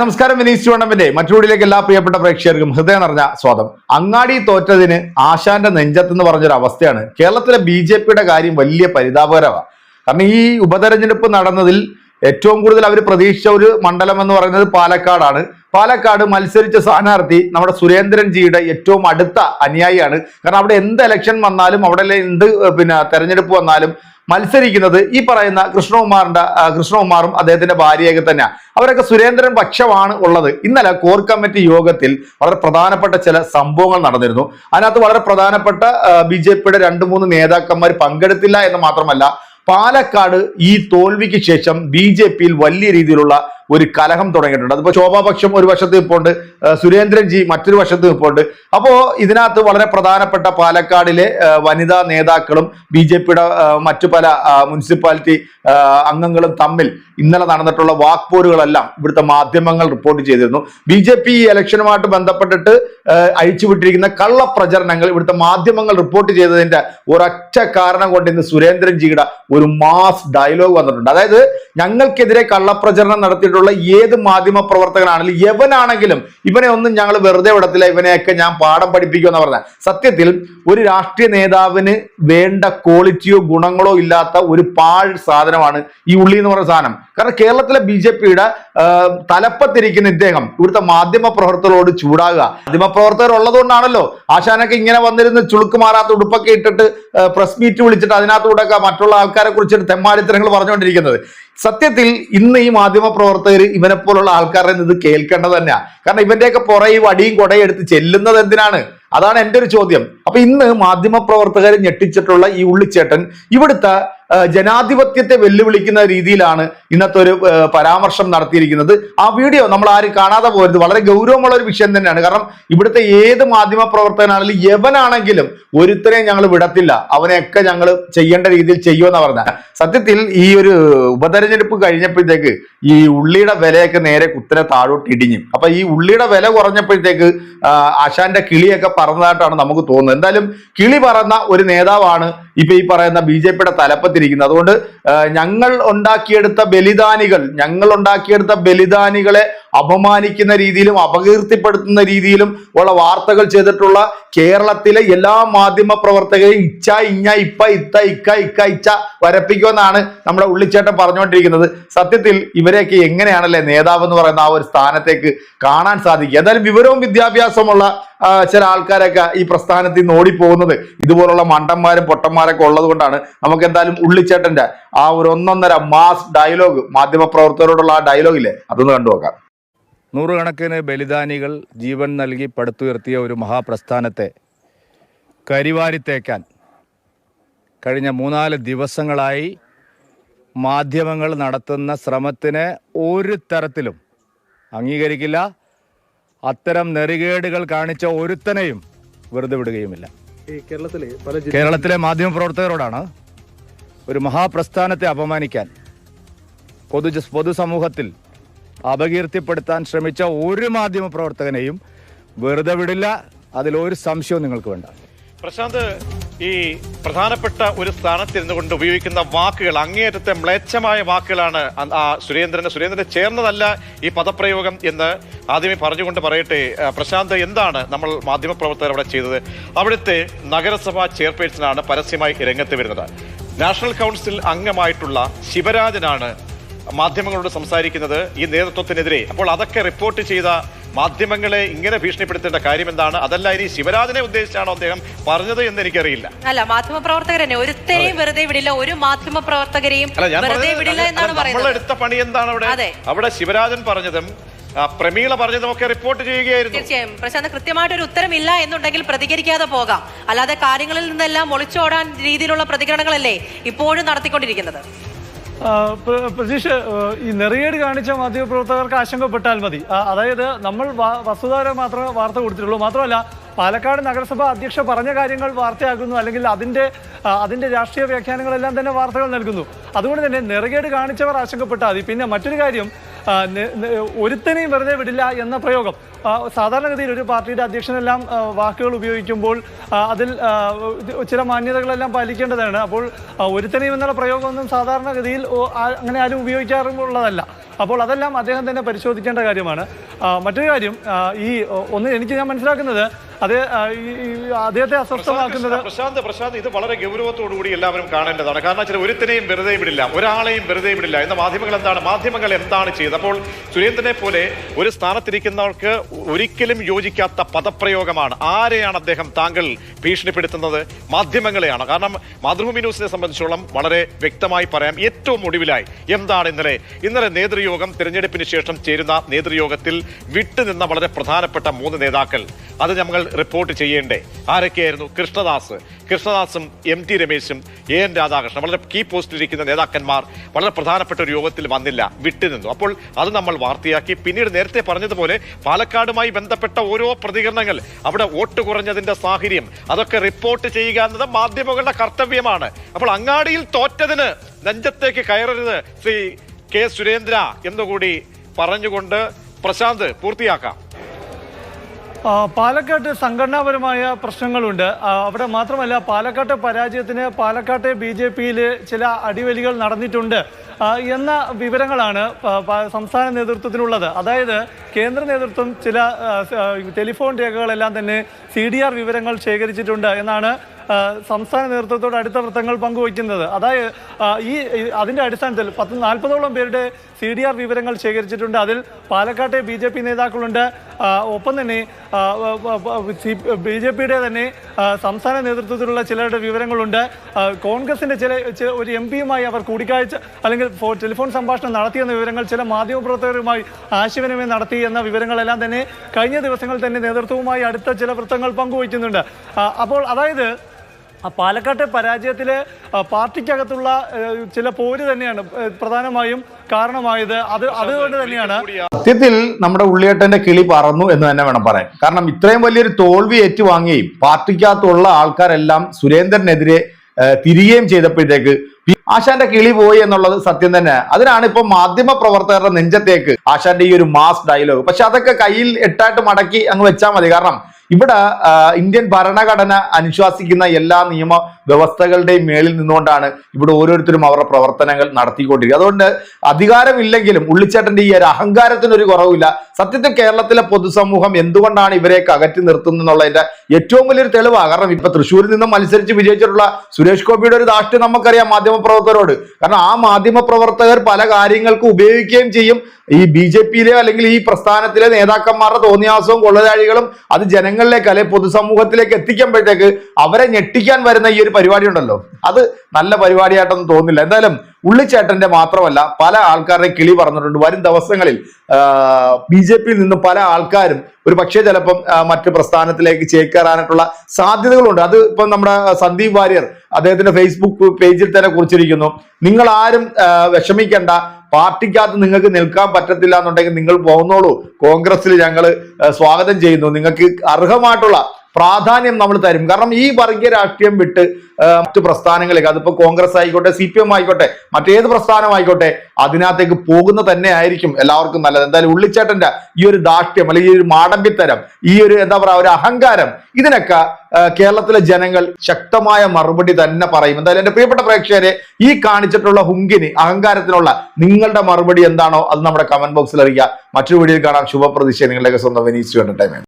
നമസ്കാരം. വിനീസ് ടൂർണമെന്റ് മറ്റുള്ളിലേക്ക് എല്ലാ പ്രിയപ്പെട്ട പ്രേക്ഷകർക്കും ഹൃദയം നിറഞ്ഞ സ്വാഗതം. അങ്ങാടി തോറ്റതിന് ആശാന്റെ നെഞ്ചത്ത് നെഞ്ചത്തെന്ന് പറഞ്ഞൊരു അവസ്ഥയാണ്. കേരളത്തിലെ ബി ജെ പിയുടെ കാര്യം വലിയ പരിതാപകരമാണ് കാരണം ഈ ഉപതെരഞ്ഞെടുപ്പ് നടന്നതിൽ ഏറ്റവും കൂടുതൽ അവർ പ്രതീക്ഷിച്ച ഒരു മണ്ഡലം എന്ന് പറയുന്നത് പാലക്കാടാണ്. പാലക്കാട് മത്സരിച്ച സ്ഥാനാർത്ഥി നമ്മുടെ സുരേന്ദ്രൻ ജിയുടെ ഏറ്റവും അടുത്ത അനുയായിയാണ്. കാരണം അവിടെ എന്ത് ഇലക്ഷൻ വന്നാലും അവിടെ എന്ത് പിന്നെ തെരഞ്ഞെടുപ്പ് വന്നാലും മത്സരിക്കുന്നത് ഈ പറയുന്ന കൃഷ്ണകുമാറിന്റെ കൃഷ്ണകുമാറും അദ്ദേഹത്തിന്റെ ഭാര്യയൊക്കെ തന്നെയാണ് അവരൊക്കെ സുരേന്ദ്രൻ പക്ഷമാണ് ഉള്ളത്. ഇന്നലെ കോർ കമ്മിറ്റി യോഗത്തിൽ വളരെ പ്രധാനപ്പെട്ട ചില സംഭവങ്ങൾ നടന്നിരുന്നു. അതിനകത്ത് വളരെ പ്രധാനപ്പെട്ട ബി ജെ പിയുടെ രണ്ട് മൂന്ന് നേതാക്കന്മാർ പങ്കെടുത്തില്ല എന്ന് മാത്രമല്ല പാലക്കാട് ഈ തോൽവിക്ക് ശേഷം ബി ജെ പിയിൽ വലിയ രീതിയിലുള്ള ഒരു കലഹം തുടങ്ങിയിട്ടുണ്ട്. അതിപ്പോ ശോഭാപക്ഷം ഒരു വശത്ത് നിൽപ്പുണ്ട് സുരേന്ദ്രൻ ജി മറ്റൊരു വശത്ത് നിൽപ്പുണ്ട് അപ്പോ ഇതിനകത്ത് വളരെ പ്രധാനപ്പെട്ട പാലക്കാടിലെ വനിതാ നേതാക്കളും ബി ജെ പിയുടെ മറ്റു പല മുനിസിപ്പാലിറ്റി അംഗങ്ങളും തമ്മിൽ ഇന്നലെ നടന്നിട്ടുള്ള വാക്പോരുകളെല്ലാം ഇവിടുത്തെ മാധ്യമങ്ങൾ റിപ്പോർട്ട് ചെയ്തിരുന്നു. ബി ജെ പി ഇലക്ഷനുമായിട്ട് ബന്ധപ്പെട്ടിട്ട് അഴിച്ചുവിട്ടിരിക്കുന്ന കള്ളപ്രചരണങ്ങൾ ഇവിടുത്തെ മാധ്യമങ്ങൾ റിപ്പോർട്ട് ചെയ്തതിന്റെ ഒരൊറ്റ കാരണം കൊണ്ട് ഇന്ന് സുരേന്ദ്രൻ ജിയുടെ ഒരു മാസ് ഡയലോഗ് വന്നിട്ടുണ്ട്. അതായത് ഞങ്ങൾക്കെതിരെ കള്ളപ്രചരണം നടത്തിയിട്ടുള്ള ഏത് മാധ്യമ പ്രവർത്തകനാണെങ്കിലും യവനാണെങ്കിലും ഇവനെ ഒന്നും ഞങ്ങൾ വെറുതെ വിടത്തില്ല ഇവനെയൊക്കെ ഞാൻ പാഠം പഠിപ്പിക്കുമെന്ന് പറഞ്ഞ. സത്യത്തിൽ ഒരു രാഷ്ട്രീയ നേതാവിന് വേണ്ട ക്വാളിറ്റിയോ ഗുണങ്ങളോ ഇല്ലാത്ത ഒരു പാഴ് സാധനമാണ് ഈ ഉള്ളി എന്ന് പറയുന്ന സാധനം. കാരണം കേരളത്തിലെ ബി ജെ പിയുടെ തലപ്പത്തിരിക്കുന്ന ഇദ്ദേഹം ഇവിടുത്തെ മാധ്യമ പ്രവർത്തകരോട് ചൂടാകുക. മാധ്യമ പ്രവർത്തകർ ഉള്ളതുകൊണ്ടാണല്ലോ ആശാനൊക്കെ ഇങ്ങനെ വന്നിരുന്ന് ചുളുക്ക് മാറാത്ത ഉടുപ്പൊക്കെ ഇട്ടിട്ട് പ്രസ് മീറ്റ് വിളിച്ചിട്ട് അതിനകത്തൂടെയൊക്കെ മറ്റുള്ള ആൾക്കാരെ കുറിച്ചിട്ട് തെമ്മാടിത്തരങ്ങൾ പറഞ്ഞുകൊണ്ടിരിക്കുന്നത്. സത്യത്തിൽ ഇന്ന് ഈ മാധ്യമ പ്രവർത്തകർ ഇവനെ പോലുള്ള ആൾക്കാരുടെ ഇത് കേൾക്കേണ്ടത് തന്നെയാണ് കാരണം ഇവന്റെയൊക്കെ പുറകെ ഈ വടിയും കൊടയും എടുത്ത് ചെല്ലുന്നത് എന്തിനാണ്? അതാണ് എന്റെ ഒരു ചോദ്യം. അപ്പൊ ഇന്ന് മാധ്യമ പ്രവർത്തകരെ ഞെട്ടിച്ചിട്ടുള്ള ഈ ഉള്ളിച്ചേട്ടൻ ഇവിടുത്തെ ജനാധിപത്യത്തെ വെല്ലുവിളിക്കുന്ന രീതിയിലാണ് ഇന്നത്തെ ഒരു പരാമർശം നടത്തിയിരിക്കുന്നത്. ആ വീഡിയോ നമ്മൾ ആരും കാണാതെ പോരുത് വളരെ ഗൗരവമുള്ള ഒരു വിഷയം തന്നെയാണ്. കാരണം ഇവിടുത്തെ ഏത് മാധ്യമ പ്രവർത്തകനാണെങ്കിലും യവനാണെങ്കിലും ഒരുത്തരെയും ഞങ്ങൾ വിടത്തില്ല. അവനെയൊക്കെ ഞങ്ങൾ ചെയ്യേണ്ട രീതിയിൽ ചെയ്യുമെന്ന് പറഞ്ഞ സത്യത്തിൽ ഈ ഒരു ഉപതെരഞ്ഞെടുപ്പ് കഴിഞ്ഞപ്പോഴത്തേക്ക് ഈ ഉള്ളിയുടെ വിലയൊക്കെ നേരെ കുത്തനെ താഴോട്ട് ഇടിഞ്ഞു. അപ്പൊ ഈ ഉള്ളിയുടെ വില കുറഞ്ഞപ്പോഴത്തേക്ക് ആശാന്റെ കിളിയൊക്കെ പറന്നതായിട്ടാണ് നമുക്ക് തോന്നുന്നത്. എന്തായാലും കിളി പറന്ന ഒരു നേതാവാണ് ഇപ്പൊ ഈ പറയുന്ന ബി ജെ പിയുടെ തലപ്പത്തിരിക്കുന്നത്. അതുകൊണ്ട് ഞങ്ങൾ ഉണ്ടാക്കിയെടുത്ത ബലിദാനികൾ ഞങ്ങൾ ഉണ്ടാക്കിയെടുത്ത ബലിദാനികളെ അപമാനിക്കുന്ന രീതിയിലും അപകീർത്തിപ്പെടുത്തുന്ന രീതിയിലും ഉള്ള വാർത്തകൾ ചെയ്തിട്ടുള്ള കേരളത്തിലെ എല്ലാ മാധ്യമ പ്രവർത്തകരെയും ഇച്ച ഇഞ്ഞ ഇപ്പ ഇത്ത ഇക്ക ഇക്ക ഇച്ച വരപ്പിക്കുമെന്നാണ് നമ്മുടെ ഉള്ളിച്ചേട്ടൻ പറഞ്ഞുകൊണ്ടിരിക്കുന്നത്. സത്യത്തിൽ ഇവരെയൊക്കെ എങ്ങനെയാണല്ലേ നേതാവ് എന്ന് പറയുന്ന ആ ഒരു സ്ഥാനത്തേക്ക് കാണാൻ സാധിക്കുക? എന്തായാലും വിവരവും വിദ്യാഭ്യാസമുള്ള ചില ആൾക്കാരൊക്കെ ഈ പ്രസ്ഥാനത്തിൽ നിന്ന് ഓടിപ്പോകുന്നത് ഇതുപോലുള്ള മണ്ടന്മാരും പൊട്ടന്മാരൊക്കെ ഉള്ളത് കൊണ്ടാണ് നമുക്ക് എന്തായാലും ഉള്ളിച്ചേട്ടന്റെ ആ ഒരു ഒന്നൊന്നര മാസ് ഡയലോഗ് മാധ്യമ പ്രവർത്തകരോടുള്ള ആ ഡയലോഗില്ലേ അതൊന്ന് കണ്ടു നോക്കാം നൂറുകണക്കിന് ബലിദാനികൾ ജീവൻ നൽകി പടുത്തുയർത്തിയ ഒരു മഹാപ്രസ്ഥാനത്തെ കരിവാരിത്തേക്കാൻ കഴിഞ്ഞ മൂന്നാൽ ദിവസങ്ങളായി മാധ്യമങ്ങൾ നടത്തുന്ന ശ്രമത്തിന് ഒരു തരത്തിലും അംഗീകരിക്കില്ല. അത്തരം നെറികേടുകൾ കാണിച്ച ഒരുത്തനെയും വെറുതെ വിടുകയുമില്ല. കേരളത്തിലെ കേരളത്തിലെ മാധ്യമപ്രവർത്തകരോടാണ് ഒരു മഹാപ്രസ്ഥാനത്തെ അപമാനിക്കാൻ പൊതു പൊതുസമൂഹത്തിൽ അപകീർത്തിപ്പെടുത്താൻ ശ്രമിച്ച ഒരു മാധ്യമ പ്രവർത്തകനെയും വെറുതെ വിടില്ല. അതിലൊരു സംശയവും നിങ്ങൾക്ക് വേണ്ട. പ്രശാന്ത് ഈ പ്രധാനപ്പെട്ട ഒരു സ്ഥാനത്തിരുന്നു കൊണ്ട് ഉപയോഗിക്കുന്ന വാക്കുകൾ അങ്ങേയറ്റത്തെ മ്ലേച്ഛമായ വാക്കുകളാണ് ആ സുരേന്ദ്രന്. സുരേന്ദ്രന് ചേർന്നതല്ല ഈ പദപ്രയോഗം എന്ന് ആദ്യമേ പറഞ്ഞുകൊണ്ട് പറയട്ടെ. പ്രശാന്ത് എന്താണ് നമ്മൾ മാധ്യമപ്രവർത്തകർ അവിടെ ചെയ്തത്? അവിടുത്തെ നഗരസഭാ ചെയർപേഴ്സണാണ് പരസ്യമായി രംഗത്ത് വരുന്നത്. നാഷണൽ കൗൺസിൽ അംഗമായിട്ടുള്ള ശിവരാജനാണ് മാധ്യമങ്ങളോട് സംസാരിക്കുന്നത് ഈ നേതൃത്വത്തിനെതിരെ. അപ്പോൾ അതൊക്കെ റിപ്പോർട്ട് ചെയ്ത മാധ്യമങ്ങളെ ഇങ്ങനെ ഭീഷണിപ്പെടുത്തേണ്ട കാര്യം എന്താണ് അതല്ല ഇനി ശിവരാജനെ ഉദ്ദേശിച്ചാണോ അദ്ദേഹം പറഞ്ഞത് എന്ന് എനിക്കറിയില്ല അല്ല മാധ്യമ പ്രവർത്തകരെന്നെ ഒരുത്തരെയും വെറുതെ വിടില്ല ഒരു മാധ്യമ പ്രവർത്തകരെയും വെറുതെ വിടില്ല എന്നാണ് പറയുന്നത്. പണി എന്താണ് അവിടെ അവിടെ ശിവരാജൻ പറഞ്ഞതും പ്രമീള പറഞ്ഞതൊക്കെ റിപ്പോർട്ട് ചെയ്യുകയായിരുന്നു. തീർച്ചയായും. പ്രശാന്ത് കൃത്യമായിട്ട് ഒരു ഉത്തരമില്ല എന്നുണ്ടെങ്കിൽ പ്രതികരിക്കാതെ പോകാം. അല്ലാതെ കാര്യങ്ങളിൽ നിന്നെല്ലാം ഒളിച്ചോടാൻ രീതിയിലുള്ള പ്രതികരണങ്ങളല്ലേ ഇപ്പോഴും നടത്തിക്കൊണ്ടിരിക്കുന്നത്. പ്രതീഷ് ആ, ഈ നെറിയേട് കാണിച്ച മാധ്യമപ്രവർത്തകർക്ക് ആശങ്കപ്പെട്ടാൽ മതി. അതായത് നമ്മൾ വ- വസ്തുതാപരം മാത്രമേ വാർത്ത കൊടുത്തിട്ടുള്ളൂ. മാത്രമല്ല പാലക്കാട് നഗരസഭ അധ്യക്ഷ പറഞ്ഞ കാര്യങ്ങൾ വാർത്തയാകുന്നു അല്ലെങ്കിൽ അതിന്റെ അതിന്റെ രാഷ്ട്രീയ വ്യാഖ്യാനങ്ങളെല്ലാം തന്നെ വാർത്തകൾ നൽകുന്നു. അതുകൊണ്ട് തന്നെ നെറുകേട് കാണിച്ചവർ ആശങ്കപ്പെട്ടാൽ മതി. പിന്നെ മറ്റൊരു കാര്യം ഒരുത്തനെയും വെറുതെ വിടില്ല എന്ന പ്രയോഗം. സാധാരണഗതിയിൽ ഒരു പാർട്ടിയുടെ അധ്യക്ഷനെല്ലാം വാക്കുകൾ ഉപയോഗിക്കുമ്പോൾ അതിൽ ചില മാന്യതകളെല്ലാം പാലിക്കേണ്ടതാണ്. അപ്പോൾ ഒരുത്തനെയും എന്നുള്ള പ്രയോഗമൊന്നും സാധാരണഗതിയിൽ അങ്ങനെ ആരും ഉപയോഗിക്കാറുള്ളതല്ല അപ്പോൾ അതെല്ലാം അദ്ദേഹം തന്നെ പരിശോധിക്കേണ്ട കാര്യമാണ്. മറ്റൊരു കാര്യം ഈ ഒന്ന് എനിക്ക് ഞാൻ മനസ്സിലാക്കുന്നത് അത് അദ്ദേഹത്തെ അസ്വസ്ഥമാക്കുന്നത് പ്രശാന്ത് പ്രശാന്ത് ഇത് വളരെ ഗൗരവത്തോടു കൂടി എല്ലാവരും കാണേണ്ടതാണ്. കാരണം വെച്ചാൽ ഒരുത്തിനെയും വെറുതെ വിടില്ല ഒരാളെയും വെറുതെ വിടില്ല എന്ന മാധ്യമങ്ങൾ എന്താണ്? മാധ്യമങ്ങൾ എന്താണ് ചെയ്തത്? അപ്പോൾ സുരേന്ദ്രനെ പോലെ ഒരു സ്ഥാനത്തിരിക്കുന്നവർക്ക് ഒരിക്കലും യോജിക്കാത്ത പദപ്രയോഗമാണ്. ആരെയാണ് അദ്ദേഹം താങ്കൾ ഭീഷണിപ്പെടുത്തുന്നത്? മാധ്യമങ്ങളെയാണ്. കാരണം മാതൃഭൂമി ന്യൂസിനെ സംബന്ധിച്ചോളം വളരെ വ്യക്തമായി പറയാം ഏറ്റവും ഒടുവിലായി എന്താണ് ഇന്നലെ? ഇന്നലെ നേതൃയോഗം തിരഞ്ഞെടുപ്പിന് ശേഷം ചേരുന്ന നേതൃയോഗത്തിൽ വിട്ടുനിന്ന വളരെ പ്രധാനപ്പെട്ട മൂന്ന് നേതാക്കൾ. അത് നമ്മൾ റിപ്പോർട്ട് ചെയ്യേണ്ടേ? ആരൊക്കെയായിരുന്നു? കൃഷ്ണദാസ്. കൃഷ്ണദാസും എം ടി രമേശും എ എൻ രാധാകൃഷ്ണൻ വളരെ കീ പോസ്റ്റിലിരിക്കുന്ന നേതാക്കന്മാർ വളരെ പ്രധാനപ്പെട്ട ഒരു യോഗത്തിൽ വന്നില്ല വിട്ടുനിന്നു അപ്പോൾ അത് നമ്മൾ വാർത്തയാക്കി. പിന്നീട് നേരത്തെ പറഞ്ഞതുപോലെ പാലക്കാടുമായി ബന്ധപ്പെട്ട ഓരോ പ്രതികരണങ്ങൾ അവിടെ വോട്ട് കുറഞ്ഞതിന്റെ സാഹചര്യം അതൊക്കെ റിപ്പോർട്ട് ചെയ്യുക എന്നത് മാധ്യമങ്ങളുടെ കർത്തവ്യമാണ്. അപ്പോൾ അങ്ങാടിയിൽ തോറ്റതിന് നെഞ്ചത്തേക്ക് കയറരുത് ശ്രീ കെ സുരേന്ദ്ര എന്നുകൂടി പറഞ്ഞുകൊണ്ട് പ്രശാന്ത് പൂർത്തിയാക്കാം. പാലക്കാട്ട് സംഘടനാപരമായ പ്രശ്നങ്ങളുണ്ട്. അവിടെ മാത്രമല്ല പാലക്കാട്ടെ പരാജയത്തിന് പാലക്കാട്ടെ ബി ജെ പിയിൽ ചില അടിവലികൾ നടന്നിട്ടുണ്ട്. എന്ന വിവരങ്ങളാണ് സംസ്ഥാന നേതൃത്വത്തിനുള്ളത് അതായത് കേന്ദ്ര നേതൃത്വം ചില ടെലിഫോൺ രേഖകളെല്ലാം തന്നെ സി ഡി ആർ വിവരങ്ങൾ ശേഖരിച്ചിട്ടുണ്ട് എന്നാണ് സംസ്ഥാന നേതൃത്വത്തോട് അടുത്ത വൃത്തങ്ങൾ പങ്കുവയ്ക്കുന്നത്. അതായത് ഈ അതിന്റെ അടിസ്ഥാനത്തിൽ പത്ത് നാൽപ്പതോളം പേരുടെ സി ഡി ആർ വിവരങ്ങൾ ശേഖരിച്ചിട്ടുണ്ട്. അതിൽ പാലക്കാട്ടെ ബി ജെ പി നേതാക്കളുണ്ട്. ഒപ്പം തന്നെ ബി ജെ പിയുടെ തന്നെ സംസ്ഥാന നേതൃത്വത്തിലുള്ള ചിലരുടെ വിവരങ്ങളുണ്ട്. കോൺഗ്രസിന്റെ ചില ഒരു എം പിയുമായി അവർ കൂടിക്കാഴ്ച അല്ലെങ്കിൽ ടെലിഫോൺ സംഭാഷണം നടത്തിയെന്ന വിവരങ്ങൾ ചില മാധ്യമപ്രവർത്തകരുമായി ആശയവിനിമയം നടത്തി എന്ന വിവരങ്ങളെല്ലാം തന്നെ കഴിഞ്ഞ ദിവസങ്ങളിൽ തന്നെ നേതൃത്വവുമായി അടുത്ത ചില വൃത്തങ്ങൾ പങ്കുവയ്ക്കുന്നുണ്ട്. അപ്പോൾ അതായത് പാലക്കാട്ടെ പരാജയത്തിലെ പാർട്ടിക്കകത്തുള്ള ചില പോര് തന്നെയാണ് പ്രധാനമായും കാരണമായത്. അത് അതുകൊണ്ട് തന്നെയാണ്. സത്യത്തിൽ നമ്മുടെ ഉള്ളിയേട്ടന്റെ കിളി പറന്നു എന്ന് തന്നെ വേണം പറയാൻ. കാരണം ഇത്രയും വലിയൊരു തോൽവി ഏറ്റുവാങ്ങുകയും പാർട്ടിക്കകത്തുള്ള ആൾക്കാരെല്ലാം സുരേന്ദ്രനെതിരെ തിരികെയും തിരികുകയും ചെയ്തപ്പോഴത്തേക്ക് ആശാന്റെ കിളി പോയി എന്നുള്ളത് സത്യം തന്നെ. അതിനാണ് ഇപ്പൊ മാധ്യമ പ്രവർത്തകരുടെ നെഞ്ചത്തേക്ക് ആശാന്റെ ഈ ഒരു മാസ് ഡയലോഗ് പക്ഷെ അതൊക്കെ കയ്യിൽ എട്ടായിട്ട് മടക്കി അങ്ങ് വെച്ചാൽ മതി. കാരണം ഇവിടെ ഇന്ത്യൻ ഭരണഘടന അനുശാസിക്കുന്ന എല്ലാ നിയമ വ്യവസ്ഥകളുടെയും മേളിൽ നിന്നുകൊണ്ടാണ് ഇവിടെ ഓരോരുത്തരും അവരുടെ പ്രവർത്തനങ്ങൾ നടത്തിക്കൊണ്ടിരിക്കുക അതുകൊണ്ട് അധികാരമില്ലെങ്കിലും ഉള്ളിച്ചേട്ടന്റെ ഈ ഒരു അഹങ്കാരത്തിന് ഒരു കുറവില്ല സത്യത്തിൽ കേരളത്തിലെ പൊതുസമൂഹം എന്തുകൊണ്ടാണ് ഇവരെയൊക്കെ അകറ്റി നിർത്തുന്നതിന്റെ ഏറ്റവും വലിയൊരു തെളിവാണ് കാരണം ഇപ്പൊ തൃശ്ശൂരിൽ നിന്നും മത്സരിച്ച് വിജയിച്ചിട്ടുള്ള സുരേഷ് ഗോപിയുടെ ഒരു ദാഷ്ട്യം നമുക്കറിയാം. മാധ്യമപ്രവർത്തകരോട്. കാരണം ആ മാധ്യമപ്രവർത്തകർ പല കാര്യങ്ങൾക്കും ഉപയോഗിക്കുകയും ചെയ്യും. ഈ ബി ജെ പിയിലെ അല്ലെങ്കിൽ ഈ പ്രസ്ഥാനത്തിലെ നേതാക്കന്മാരുടെ തോന്നിയാസവും കൊള്ളതാഴികളും അത് ജനങ്ങളിലേക്ക് അല്ലെ പൊതുസമൂഹത്തിലേക്ക് എത്തിക്കുമ്പോഴത്തേക്ക് അവരെ ഞെട്ടിക്കാൻ വരുന്ന ഈ ഒരു പരിപാടി ഉണ്ടല്ലോ അത് നല്ല പരിപാടിയായിട്ടൊന്നും തോന്നില്ല എന്തായാലും ഉള്ളിച്ചേട്ടന്റെ മാത്രമല്ല പല ആൾക്കാരുടെ കിളി പറഞ്ഞിട്ടുണ്ട്. വരും ദിവസങ്ങളിൽ ബി ജെ പിയിൽ നിന്ന് പല ആൾക്കാരും ഒരു പക്ഷേ ചിലപ്പം മറ്റ് പ്രസ്ഥാനത്തിലേക്ക് ചേക്കേറാനായിട്ടുള്ള സാധ്യതകളുണ്ട്. അത് ഇപ്പം നമ്മുടെ സന്ദീപ് വാര്യർ അദ്ദേഹത്തിന്റെ ഫേസ്ബുക്ക് പേജിൽ തന്നെ കുറിച്ചിരിക്കുന്നു. നിങ്ങൾ ആരും വിഷമിക്കണ്ട. പാർട്ടിക്കകത്ത് നിങ്ങൾക്ക് നിൽക്കാൻ പറ്റത്തില്ല എന്നുണ്ടെങ്കിൽ നിങ്ങൾ പോകുന്നോളൂ. കോൺഗ്രസിൽ ഞങ്ങൾ സ്വാഗതം ചെയ്യുന്നു. നിങ്ങൾക്ക് അർഹമായിട്ടുള്ള പ്രാധാന്യം നമ്മൾ തരും. കാരണം ഈ വർഗീയ രാഷ്ട്രീയം വിട്ട് മറ്റ് പ്രസ്ഥാനങ്ങളിലേക്ക് അതിപ്പോ കോൺഗ്രസ് ആയിക്കോട്ടെ സി പി എം ആയിക്കോട്ടെ മറ്റേത് പ്രസ്ഥാനമായിക്കോട്ടെ അതിനകത്തേക്ക് പോകുന്ന തന്നെ ആയിരിക്കും എല്ലാവർക്കും നല്ലത്. എന്തായാലും ഉള്ളിച്ചേട്ടന്റെ ഈ ഒരു ദാഷ്ട്യം അല്ലെങ്കിൽ ഈ ഒരു മാടമ്പിത്തരം ഈ ഒരു എന്താ പറയാ ഒരു അഹങ്കാരം ഇതിനൊക്കെ കേരളത്തിലെ ജനങ്ങൾ ശക്തമായ മറുപടി തന്നെ പറയും. എന്തായാലും എന്റെ പ്രിയപ്പെട്ട പ്രേക്ഷകരെ ഈ കാണിച്ചിട്ടുള്ള ഹുങ്കിന് അഹങ്കാരത്തിനുള്ള നിങ്ങളുടെ മറുപടി എന്താണോ അത് നമ്മുടെ കമന്റ് ബോക്സിൽ അറിയിക്കുക. മറ്റൊരു വീഡിയോയിൽ കാണാം. ശുഭപ്രതീക്ഷ. നിങ്ങളുടെയൊക്കെ സ്വന്തം വെനീസ് എന്റർടൈൻമെന്റ്